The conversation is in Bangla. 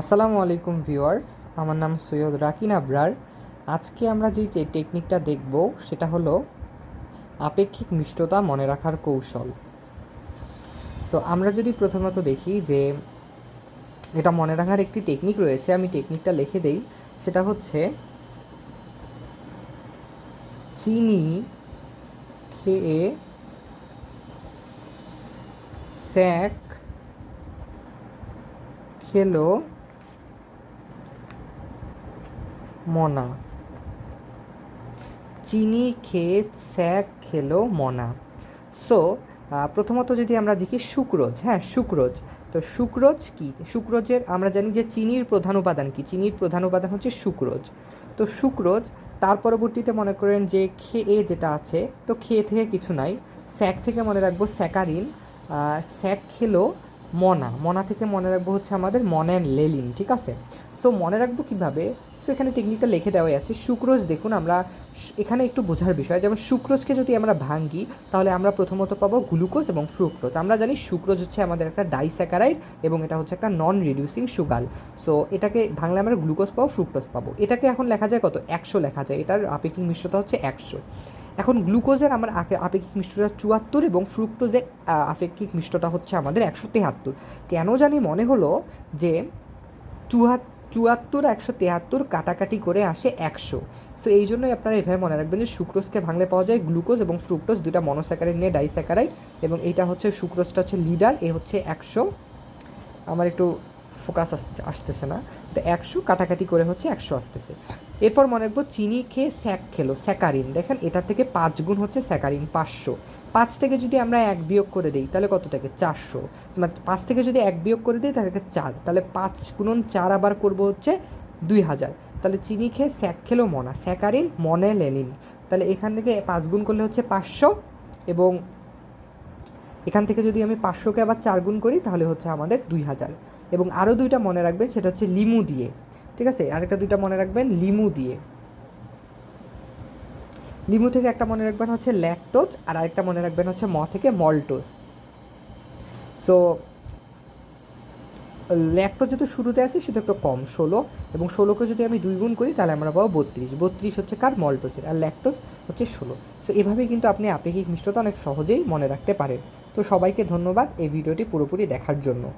আসসালামু আলাইকুম ভিউয়ার্স, আমার নাম সৈয়দ রাকিন আবরার। আজকে আমরা যে টেকনিকটা দেখব, সেটা হলো আপেক্ষিক মিষ্টতা মনে রাখার কৌশল। সো আমরা যদি প্রথমত দেখি যে, এটা মনে রাখার একটি টেকনিক রয়েছে, আমি টেকনিকটা লিখে দেই। সেটা হচ্ছে চিনি খেয়ে স্যাক খেলো মনা। চিনি খেয়ে স্যাক খেলো মনা। সো প্রথমত যদি আমরা দেখি সুক্রোজ হ্যাঁ সুক্রোজ। তো সুক্রোজ কি? সুক্রোজের আমরা জানি যে চিনির প্রধান উপাদান কি? চিনির প্রধান উপাদান হচ্ছে সুক্রোজ। তো সুক্রোজ, তার পরবর্তীতে মনে করেন যে খেয়ে যেটা আছে, তো খেয়ে থেকে কিছু নাই। স্যাক থেকে মনে রাখব স্যাকারিন স্যাক খেলো মনা। মনা থেকে মনে রাখব হচ্ছে আমাদের মনের লেলিন, ঠিক আছে? সো মনে রাখব কীভাবে? সো এখানে টেকনিকটা লিখে দেওয়াই আছে। সুক্রোজ দেখুন, আমরা এখানে একটু বোঝার বিষয়, যেমন সুক্রোজকে যদি আমরা ভাঙ্গি, তাহলে আমরা প্রথমত পাবো গ্লুকোজ এবং ফ্রুক্টোজ। আমরা জানি সুক্রোজ হচ্ছে আমাদের একটা ডাইস্যাকারাইড এবং এটা হচ্ছে একটা নন রিডিউসিং সুগার সো এটাকে ভাঙলে আমরা গ্লুকোজ পাবো, ফ্রুক্টোজ পাবো। এটাকে এখন লেখা যায় কত? একশো লেখা যায়। এটার আপেক্ষিক মিশ্রতা হচ্ছে একশো। এখন গ্লুকোজের আমার আপেক্ষিক মিষ্টতা চুয়াত্তর এবং ফ্রুক্টোজের আপেক্ষিক মিষ্টতা হচ্ছে আমাদের একশো তেহাত্তর। কেন জানি মনে হলো যে চুয়াত্তর চুয়াত্তর, একশো তেহাত্তর কাটাকাটি করে আসে একশো। সো এই জন্যই আপনারা এভাবে মনে রাখবেন যে সুক্রোজকে ভাঙলে পাওয়া যায় গ্লুকোজ এবং ফ্রুক্টোজ দুটা মনোস্যাকারাইড নিয়ে ডাইস্যাকারাইড এবং এইটা হচ্ছে, সুক্রোজটা হচ্ছে লিডার, এ হচ্ছে একশো। আমার একটু ফোকাস আসতেছে না। তো একশো, কাটাকাটি করে হচ্ছে একশো আসতেছে। এরপর মনে রাখব, চিনি খেয়ে স্যাক খেলো, স্যাকারিন। দেখেন, এটা থেকে পাঁচ গুণ হচ্ছে স্যাকারিন, পাঁচশো। পাঁচ থেকে যদি আমরা এক বিয়োগ করে দিই, তাহলে কত থাকে? চারশো। মানে পাঁচ থেকে যদি এক বিয়োগ করে দিই, তাহলে চার। তাহলে পাঁচ গুণন চার আবার করব হচ্ছে দুই হাজার। তাহলে চিনি খেয়ে স্যাক খেলো মনা। স্যাকারিন, মনে লেনিন। তাহলে এখান থেকে পাঁচ গুণ করলে হচ্ছে পাঁচশো এবং এখান থেকে যদি আমি পাঁচশোকে আবার চার গুণ করি, তাহলে হচ্ছে আমাদের দুই হাজার। এবং আরও দুইটা মনে রাখবেন, সেটা হচ্ছে লিমু দিয়ে। ঠিক আছে? আরেকটা দুইটা মনে রাখবেন, লিমু দিয়ে। লিমু থেকে একটা মনে রাখবেন হচ্ছে ল্যাকটোজ, আর আরেকটা মনে রাখবেন হচ্ছে ম থেকে মল্টোজ। সো ল্যাকটোজ যেহেতু শুরুতে আছে সেটা একটু কম, ষোলো। এবং ষোলোকে যদি আমি দুই গুণ করি, তাহলে আমরা পাবো বত্রিশ। বত্রিশ হচ্ছে কার? মল্টোজের। আর ল্যাকটোজ হচ্ছে ষোলো। সো এভাবেই কিন্তু আপনি আপেক্ষিক মিষ্টতা অনেক সহজেই মনে রাখতে পারেন। তো সবাইকে ধন্যবাদ এই ভিডিওটি পুরোপুরি দেখার জন্য।